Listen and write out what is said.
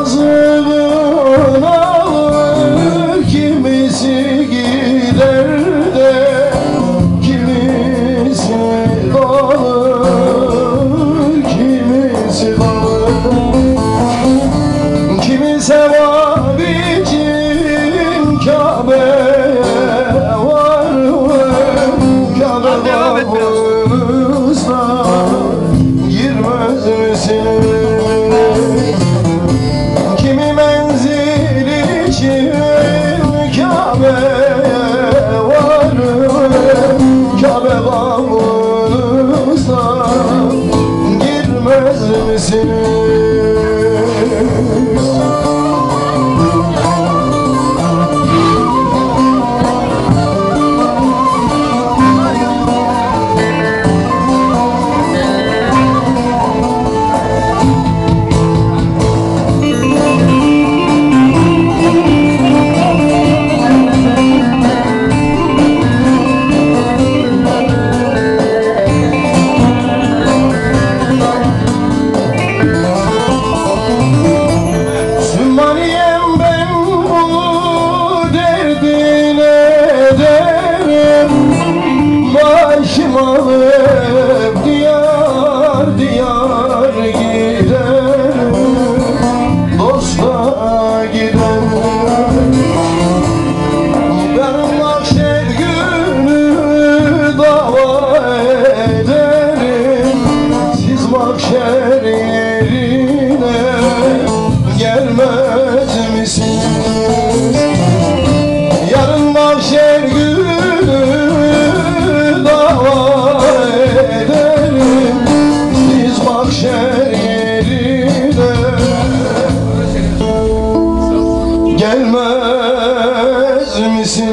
yazılır kimisi gider. olsa girmez misiniz? dil ederim Başım ağrır gelmez misin?